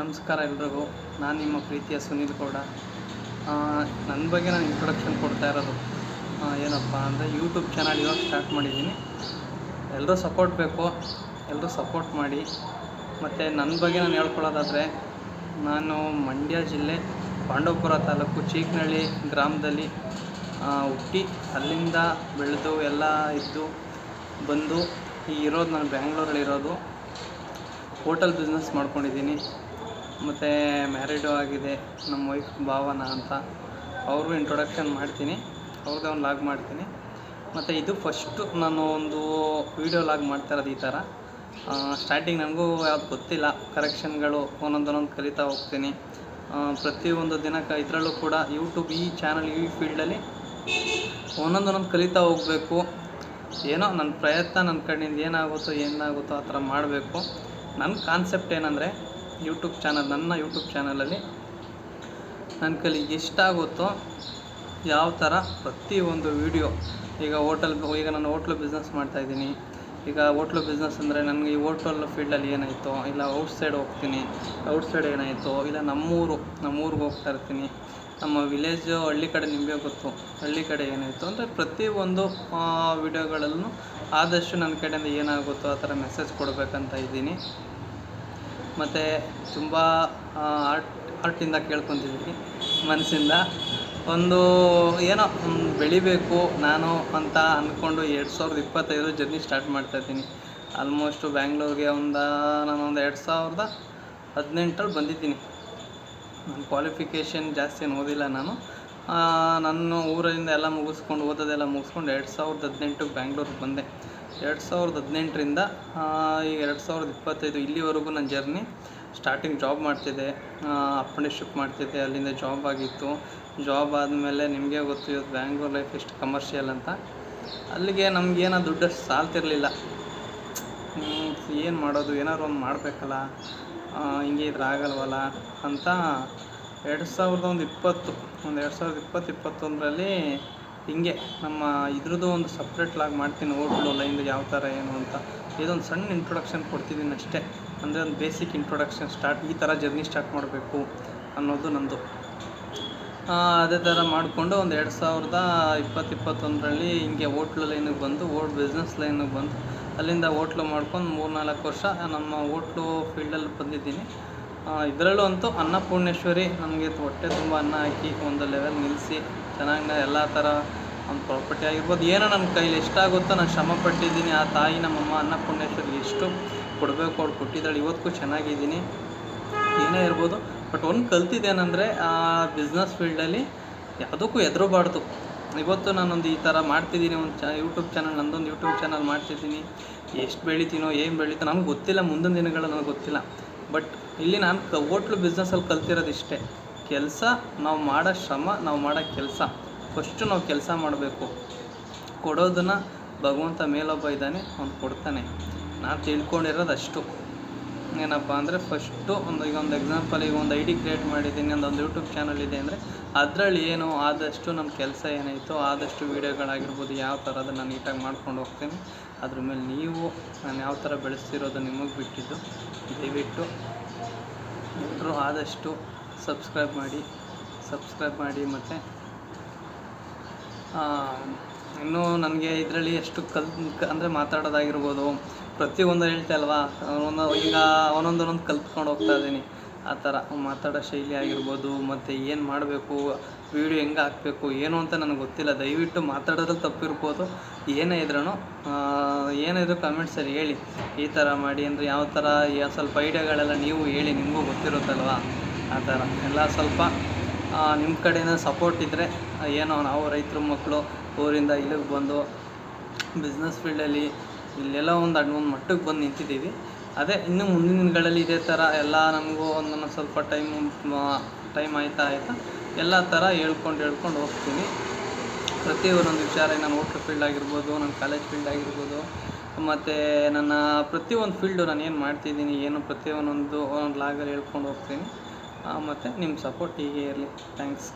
ನಮಸ್ಕಾರ ಎಲ್ರಿಗೂ. ನಾನು ನಿಮ್ಮ ಪ್ರೀತಿಯ ಸುನೀಲ್ ಗೌಡ. ನನ್ನ ಬಗ್ಗೆ ನಾನು ಇಂಟ್ರೊಡಕ್ಷನ್ ಕೊಡ್ತಾ ಇರೋದು ಏನಪ್ಪ ಅಂದರೆ ಯೂಟ್ಯೂಬ್ ಚಾನಲ್ ಇವಾಗ ಸ್ಟಾರ್ಟ್ ಮಾಡಿದ್ದೀನಿ. ಎಲ್ಲರೂ ಸಪೋರ್ಟ್ ಬೇಕು ಎಲ್ಲರೂ ಸಪೋರ್ಟ್ ಮಾಡಿ. ಮತ್ತು ನನ್ನ ಬಗ್ಗೆ ನಾನು ಹೇಳ್ಕೊಳ್ಳೋದಾದರೆ, ನಾನು ಮಂಡ್ಯ ಜಿಲ್ಲೆ ಪಾಂಡವಪುರ ತಾಲೂಕು ಚೀಕನಹಳ್ಳಿ ಗ್ರಾಮದಲ್ಲಿ ಹುಟ್ಟಿ ಅಲ್ಲಿಂದ ಬೆಳೆದು ಎಲ್ಲ ಇದ್ದು ಬಂದು ಈಗ ಇರೋದು ನಾನು ಬ್ಯಾಂಗ್ಳೂರಲ್ಲಿರೋದು. ಹೋಟೆಲ್ ಬಿಸ್ನೆಸ್ ಮಾಡ್ಕೊಂಡಿದ್ದೀನಿ. ಮತ್ತು ಮ್ಯಾರಿಡು ಆಗಿದೆ, ನಮ್ಮ ವೈಫ್ ಭಾವನ ಅಂತ. ಅವ್ರಿಗೂ ಇಂಟ್ರೊಡಕ್ಷನ್ ಮಾಡ್ತೀನಿ. ಅವ್ರದ್ದು ಒಂದು ಲಾಗ್ ಮಾಡ್ತೀನಿ. ಮತ್ತು ಇದು ಫಸ್ಟು ನಾನು ಒಂದು ವೀಡಿಯೋ ಲಾಗ್ ಮಾಡ್ತಾ ಇರೋದು ಈ ಥರ ಸ್ಟಾರ್ಟಿಂಗ್ ನನಗೂ ಯಾವ್ದು ಗೊತ್ತಿಲ್ಲ. ಕರೆಕ್ಷನ್ಗಳು ಒಂದೊಂದೊಂದೊಂದು ಕಲಿತಾ ಹೋಗ್ತೀನಿ. ಪ್ರತಿಯೊಂದು ದಿನಕ್ಕೆ ಇದರಲ್ಲೂ ಕೂಡ ಯೂಟ್ಯೂಬ್ ಈ ಚಾನಲ್ ಈ ಫೀಲ್ಡಲ್ಲಿ ಒಂದೊಂದೊಂದೊಂದು ಕಲಿತಾ ಹೋಗಬೇಕು. ಏನೋ ನನ್ನ ಪ್ರಯತ್ನ, ನನ್ನ ಕಣ್ಣಿಂದ ಏನಾಗುತ್ತೋ ಏನಾಗುತ್ತೋ ಆ ಥರ ಮಾಡಬೇಕು. ನನ್ನ ಕಾನ್ಸೆಪ್ಟ್ ಏನಂದರೆ ಯೂಟ್ಯೂಬ್ ಚಾನಲ್, ನನ್ನ ಯೂಟ್ಯೂಬ್ ಚಾನಲಲ್ಲಿ ನನ್ನ ಕೈಲಿ ಎಷ್ಟಾಗುತ್ತೋ ಯಾವ ಥರ ಪ್ರತಿಯೊಂದು ವಿಡಿಯೋ, ಈಗ ಹೋಟೆಲ್, ಈಗ ನಾನು ಹೋಟ್ಲು ಬಿಸ್ನೆಸ್ ಮಾಡ್ತಾಯಿದ್ದೀನಿ ಈಗ ಹೋಟ್ಲು ಬಿಸ್ನೆಸ್ ಅಂದರೆ ನನಗೆ ಈ ಹೋಟೆಲ್ ಫೀಲ್ಡಲ್ಲಿ ಏನಾಯಿತು, ಇಲ್ಲ ಔಟ್ ಸೈಡ್ ಹೋಗ್ತೀನಿ ಔಟ್ ಸೈಡ್ ಏನಾಯಿತೋ, ಇಲ್ಲ ನಮ್ಮೂರು, ನಮ್ಮೂರಿಗೆ ಹೋಗ್ತಾ ಇರ್ತೀನಿ. ನಮ್ಮ ವಿಲೇಜು ಹಳ್ಳಿ ಕಡೆ ನಿಮಗೆ ಗೊತ್ತು, ಹಳ್ಳಿ ಕಡೆ ಏನಾಯಿತು ಅಂದರೆ ಪ್ರತಿಯೊಂದು ವಿಡಿಯೋಗಳಲ್ಲೂ ಆದಷ್ಟು ನನ್ನ ಕಡೆಯಿಂದ ಏನಾಗುತ್ತೋ ಆ ಥರ ಮೆಸೇಜ್ ಕೊಡಬೇಕಂತ ಇದ್ದೀನಿ. ಮತ್ತು ತುಂಬ ಆರ್ಟ್ ಆರ್ಟಿಂದ ಕೇಳ್ಕೊತಿದ್ದೀನಿ ಮನಸ್ಸಿಂದ. ಒಂದು ಏನೋ ಬೆಳಿಬೇಕು ನಾನು ಅಂತ ಅಂದ್ಕೊಂಡು ಎರಡು ಸಾವಿರದ ಇಪ್ಪತ್ತೈದು ಜರ್ನಿ ಸ್ಟಾರ್ಟ್ ಮಾಡ್ತಾಯಿದ್ದೀನಿ ಆಲ್ಮೋಸ್ಟು ಬ್ಯಾಂಗ್ಳೂರಿಗೆ ಒಂದು, ನಾನು ಒಂದು ಎರಡು ಸಾವಿರದ ಹದಿನೆಂಟರಲ್ಲಿ ಬಂದಿದ್ದೀನಿ. ನನ್ನ ಕ್ವಾಲಿಫಿಕೇಷನ್ ಜಾಸ್ತಿ ಏನು ಓದಿಲ್ಲ ನಾನು. ನನ್ನ ಊರಿಂದ ಎಲ್ಲ ಮುಗಿಸ್ಕೊಂಡು, ಓದೋದೆಲ್ಲ ಮುಗಿಸ್ಕೊಂಡು ಎರಡು ಸಾವಿರದ ಹದಿನೆಂಟಕ್ಕೆ ಬ್ಯಾಂಗ್ಳೂರಿಗೆ ಬಂದೆ. ಎರಡು ಸಾವಿರದ ಹದಿನೆಂಟರಿಂದ ಈಗ ಎರಡು ಸಾವಿರದ ಇಪ್ಪತ್ತೈದು ಇಲ್ಲಿವರೆಗೂ ನನ್ನ ಜರ್ನಿ ಸ್ಟಾರ್ಟಿಂಗ್ ಜಾಬ್ ಮಾಡ್ತಿದ್ದೆ. ಅಪ್ರೆಂಟಿಸ್ಶಿಪ್ ಮಾಡ್ತಿದ್ದೆ, ಅಲ್ಲಿಂದ ಜಾಬ್ ಆಗಿತ್ತು. ಜಾಬ್ ಆದಮೇಲೆ ನಿಮಗೆ ಗೊತ್ತು, ಇವತ್ತು ಬ್ಯಾಂಗ್ಳೂರ್ ಲೈಫ್ ಎಷ್ಟು ಕಮರ್ಷಿಯಲ್ ಅಂತ. ಅಲ್ಲಿಗೆ ನಮಗೇನೋ ದುಡ್ಡಷ್ಟು ಸಾಲ್ತಿರಲಿಲ್ಲ. ಏನು ಮಾಡೋದು, ಏನಾದ್ರು ಒಂದು ಮಾಡಬೇಕಲ್ಲ. ಹಿಂಗೆ ಇದ್ರೆ ಆಗಲ್ವಲ್ಲ ಅಂತ. ಎರಡು ಸಾವಿರದ ಒಂದು ಇಪ್ಪತ್ತು, ಒಂದು ಎರಡು ಸಾವಿರದ ಇಪ್ಪತ್ತು, ಇಪ್ಪತ್ತೊಂದರಲ್ಲಿ ಹಿಂಗೆ ನಮ್ಮ ಇದ್ರದ್ದು ಒಂದು ಸಪ್ರೇಟ್ ಲಾಗ್ ಮಾಡ್ತೀನಿ ಓಟ್ಲು ಲೈನ್ ಯಾವ ಥರ ಏನು ಅಂತ. ಇದೊಂದು ಸಣ್ಣ ಇಂಟ್ರೊಡಕ್ಷನ್ ಕೊಡ್ತಿದ್ದೀನಿ ಅಷ್ಟೇ. ಅಂದರೆ ಒಂದು ಬೇಸಿಕ್ ಇಂಟ್ರೊಡಕ್ಷನ್ ಸ್ಟಾರ್ಟ್ ಈ ಥರ ಜರ್ನಿ ಸ್ಟಾರ್ಟ್ ಮಾಡಬೇಕು ಅನ್ನೋದು ನಂದು. ಅದೇ ಥರ ಮಾಡಿಕೊಂಡು ಒಂದು ಎರಡು ಸಾವಿರದ ಇಪ್ಪತ್ತು ಇಪ್ಪತ್ತೊಂದರಲ್ಲಿ ಹಿಂಗೆ ಓಟ್ಲು ಲೈನಿಗೆ ಬಂದು ಓಟ್ ಬಿಸ್ನೆಸ್ ಲೈನಿಗೆ ಬಂದು, ಅಲ್ಲಿಂದ ಓಟ್ಲು ಮಾಡ್ಕೊಂಡು ಮೂರು ನಾಲ್ಕು ವರ್ಷ ನಮ್ಮ ಓಟ್ಲು ಫೀಲ್ಡಲ್ಲಿ ಬಂದಿದ್ದೀನಿ. ಇದರಲ್ಲೂ ಅಂತೂ ಅನ್ನಪೂರ್ಣೇಶ್ವರಿ, ನಮಗೆ ಹೊಟ್ಟೆ ತುಂಬ ಅನ್ನ ಹಾಕಿ ಒಂದು ಲೆವೆಲ್ ನಿಲ್ಲಿಸಿ ಚೆನ್ನಾಗಿ ಎಲ್ಲ ಥರ ಒಂದು ಪ್ರಾಪರ್ಟಿ ಆಗಿರ್ಬೋದು. ಏನೋ ನನ್ನ ಕೈಲಿ ಎಷ್ಟಾಗುತ್ತೋ ನಾನು ಶ್ರಮ ಪಟ್ಟಿದ್ದೀನಿ. ಆ ತಾಯಿ ನಮ್ಮಮ್ಮ ಅನ್ನಪೂರ್ಣೇಶ್ವರಿ ಎಷ್ಟು ಕೊಡಬೇಕು ಅವ್ರು ಕೊಟ್ಟಿದ್ದಾಳೆ. ಇವತ್ತಿಗೂ ಚೆನ್ನಾಗಿದ್ದೀನಿ. ಏನೇ ಇರ್ಬೋದು. ಬಟ್ ಒಂದು ಕಲ್ತಿದ್ದೇನೆಂದರೆ ಆ ಬಿಸ್ನೆಸ್ ಫೀಲ್ಡಲ್ಲಿ ಯಾವುದಕ್ಕೂ ಹೆದರಬಾರ್ದು. ಇವತ್ತು ನಾನೊಂದು ಈ ಥರ ಮಾಡ್ತಿದ್ದೀನಿ. ಒಂದು ಚ ಯೂಟ್ಯೂಬ್ ಚಾನಲ್, ನಂದೊಂದು ಯೂಟ್ಯೂಬ್ ಚಾನಲ್ ಮಾಡ್ತಿದ್ದೀನಿ. ಎಷ್ಟು ಬೆಳಿತೀನೋ, ಏನು ಬೆಳಿತೀನೋ ನಮ್ಗೆ ಗೊತ್ತಿಲ್ಲ. ಮುಂದಿನ ದಿನಗಳು ನನಗೆ ಗೊತ್ತಿಲ್ಲ. ಬಟ್ ಇಲ್ಲಿ ನಾನು ಕ ಹೋಟ್ಲು ಬಿಸ್ನೆಸ್ಸಲ್ಲಿ ಕಲ್ತಿರೋದು ಇಷ್ಟೇ. ಕೆಲಸ, ನಾವು ಮಾಡೋ ಶ್ರಮ, ನಾವು ಮಾಡೋ ಕೆಲಸ. ಫಸ್ಟು ನಾವು ಕೆಲಸ ಮಾಡಬೇಕು. ಕೊಡೋದನ್ನು ಭಗವಂತ ಮೇಲೊಬ್ಬ ಇದ್ದಾನೆ, ಅವ್ನು ಕೊಡ್ತಾನೆ. ನಾನು ತಿಳ್ಕೊಂಡಿರೋದು ಅಷ್ಟು. ಏನಪ್ಪ ಅಂದರೆ ಫಸ್ಟು ಒಂದು ಈಗ ಒಂದು ಎಕ್ಸಾಂಪಲ್ ಈಗ ಒಂದು ಐ ಡಿ ಕ್ರಿಯೇಟ್ ಮಾಡಿದ್ದೀನಿ, ಒಂದು ಯೂಟ್ಯೂಬ್ ಚಾನಲ್ ಇದೆ ಅಂದರೆ ಅದರಲ್ಲಿ ಏನು ಆದಷ್ಟು ನಮ್ಮ ಕೆಲಸ ಏನಾಯಿತೋ ಆದಷ್ಟು ವೀಡಿಯೋಗಳಾಗಿರ್ಬೋದು, ಯಾವ ಥರ ಅದನ್ನು ನೀಟಾಗಿ ಮಾಡ್ಕೊಂಡು ಹೋಗ್ತೀನಿ. ಅದ್ರ ಮೇಲೆ ನೀವು ನಾನು ಯಾವ ಥರ ಬೆಳೆಸ್ತಿರೋದು ನಿಮಗೆ ಬಿಟ್ಟಿದ್ದು, ದಯವಿಟ್ಟು ಎಲ್ಲರೂ ಆದಷ್ಟು ಸಬ್ಸ್ಕ್ರೈಬ್ ಮಾಡಿ ಸಬ್ಸ್ಕ್ರೈಬ್ ಮಾಡಿ ಮತ್ತು ಇನ್ನೂ ನನಗೆ ಇದರಲ್ಲಿ ಎಷ್ಟು ಕಲ್, ಅಂದರೆ ಮಾತಾಡೋದಾಗಿರ್ಬೋದು ಪ್ರತಿಯೊಂದು ಹೇಳ್ತೆ ಅಲ್ವಾ, ಅವನೊಂದು, ಈಗ ಒಂದೊಂದು ಕಲ್ತ್ಕೊಂಡು ಹೋಗ್ತಾ ಇದ್ದೀನಿ. ಆ ಥರ ಮಾತಾಡೋ ಶೈಲಿ ಆಗಿರ್ಬೋದು, ಮತ್ತು ಏನು ಮಾಡಬೇಕು ವೀಡಿಯೋ ಹೆಂಗೆ ಹಾಕಬೇಕು, ಏನು ಅಂತ ನನಗೆ ಗೊತ್ತಿಲ್ಲ. ದಯವಿಟ್ಟು ಮಾತಾಡೋದ್ರಲ್ಲಿ ತಪ್ಪಿರ್ಬೋದು. ಏನೇ ಇದ್ರೂ ಏನೇ ಇದ್ರೂ ಕಮೆಂಟ್ಸಲ್ಲಿ ಹೇಳಿ. ಈ ಥರ ಮಾಡಿ ಅಂದರೆ ಯಾವ ಥರ ಸ್ವಲ್ಪ ಐಡಿಯಾಗಳೆಲ್ಲ ನೀವು ಹೇಳಿ, ನಿಮಗೂ ಗೊತ್ತಿರುತ್ತಲ್ವಾ? ಆ ಥರ. ಎಲ್ಲ ಸ್ವಲ್ಪ ನಿಮ್ಮ ಕಡೆಯಿಂದ ಸಪೋರ್ಟ್ ಇದ್ದರೆ ಏನೋ ನಾವು ರೈತರ ಮಕ್ಕಳು ಊರಿಂದ ಇಲ್ಲಿಗೆ ಬಂದು ಬಿಸ್ನೆಸ್ ಫೀಲ್ಡಲ್ಲಿ ಇಲ್ಲೆಲ್ಲ ಒಂದು ಒಂದು ಮಟ್ಟಕ್ಕೆ ಬಂದು ನಿಂತಿದ್ದೀವಿ. ಅದೇ ಇನ್ನೂ ಮುಂದಿನ ದಿನಗಳಲ್ಲಿ ಇದೇ ಥರ ಎಲ್ಲ ನಮಗೂ ಒಂದೊಂದು ಸ್ವಲ್ಪ ಟೈಮ್ ಟೈಮ್ ಆಯ್ತಾ ಆಯಿತಾ ಎಲ್ಲ ಥರ ಹೇಳ್ಕೊಂಡು ಹೇಳ್ಕೊಂಡು ಹೋಗ್ತೀನಿ ಪ್ರತಿ ಒಂದೊಂದು ವಿಚಾರ ನಾನು ಹೋಟ್ಲ್ ಫೀಲ್ಡ್ ಆಗಿರ್ಬೋದು ನನ್ನ ಕಾಲೇಜ್ ಫೀಲ್ಡ್ ಆಗಿರ್ಬೋದು, ಮತ್ತು ನನ್ನ ಪ್ರತಿಯೊಂದು ಫೀಲ್ಡು ನಾನು ಏನು ಮಾಡ್ತಿದ್ದೀನಿ, ಏನು ಪ್ರತಿಯೊಂದೊಂದು, ಒಂದೊಂದು ಲಾಗಲ್ಲಿ ಹೇಳ್ಕೊಂಡು ಹೋಗ್ತೀನಿ. ಮತ್ತು ನಿಮ್ಮ ಸಪೋರ್ಟ್ ಹೀಗೆ ಇರಲಿ. ಥ್ಯಾಂಕ್ಸ್